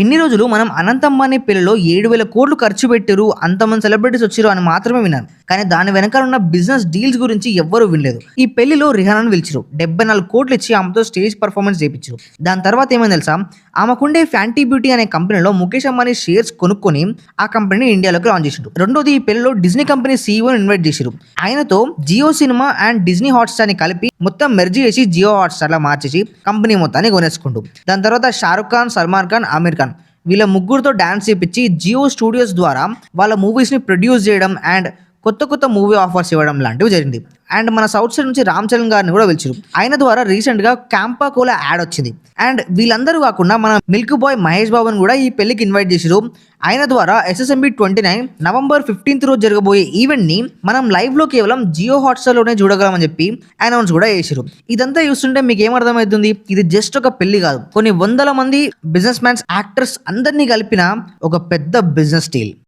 ఇన్ని రోజులు మనం అనంత అనే పెళ్ళిలో ఏడు వేల కోట్లు ఖర్చు పెట్టారు అంతమంది సెలబ్రిటీస్ వచ్చారు అని మాత్రమే విన్నాను. కానీ దాని వెనకాల ఉన్న బిజినెస్ డీల్స్ గురించి ఎవ్వరూ వినలేదు. ఈ పెళ్ళిలో రిహానాను పిలిచారు. డెబ్బై నాలుగు కోట్లు ఇచ్చి ఆమెతో స్టేజ్ పర్ఫార్మెన్స్ చేయించారు దాని తర్వాత ఏమైంది తెలుసా? ఆమెకుండే ఫ్యాంటీ బ్యూటీ అనే కంపెనీలో ముఖేష్ అంబానీ షేర్స్ కొనుక్కొని ఆ కంపెనీని ఇండియాలోకి లాంచ్ చేసిండు. రెండోది ఈ పెళ్ళిలో డిజ్నీ కంపెనీ సీఈఓని ఇన్వైట్ చేశారు ఆయనతో జియో సినిమా అండ్ డిజ్నీ హాట్స్టార్ని కలిపి మొత్తం మెర్జీ చేసి జియో హాట్స్టార్ లా మార్చేసి కంపెనీ మొత్తాన్ని కొనేసుకుంటు దాని తర్వాత షారుఖ్ ఖాన్ సల్మాన్ ఖాన్ ఆమీర్ ఖాన్ వీళ్ళ ముగ్గురుతో డాన్స్ చేపించి జియో స్టూడియోస్ ద్వారా వాళ్ళ మూవీస్ని ప్రొడ్యూస్ చేయడం అండ్ కొత్త కొత్త మూవీ ఆఫర్స్ ఇవ్వడం లాంటివి జరిగింది. అండ్ మన సౌత్ సైడ్ నుంచి రామ్ చరణ్ గారిని కూడా పిలిచారు. ఆయన ద్వారా రీసెంట్గా క్యాంపా కోలా యాడ్ వచ్చింది. అండ్ వీళ్ళందరూ కాకుండా మన మిల్క్ బాయ్ మహేష్ బాబుని కూడా ఈ పెళ్ళికి ఇన్వైట్ చేశారు ఆయన ద్వారా SSMB twenty nine November fifteenth రోజు జరగబోయే ఈవెంట్ని మనం లైవ్లో కేవలం జియో హాట్స్టార్లోనే చూడగలమని చెప్పి అనౌన్స్ కూడా చేశారు ఇదంతా చూస్తుంటే మీకు ఏమర్థమవుతుంది ఇది జస్ట్ ఒక పెళ్ళి కాదు. కొన్ని వందల మంది బిజినెస్ మ్యాన్స్ యాక్టర్స్ అందరినీ కలిపిన ఒక పెద్ద బిజినెస్ డీల్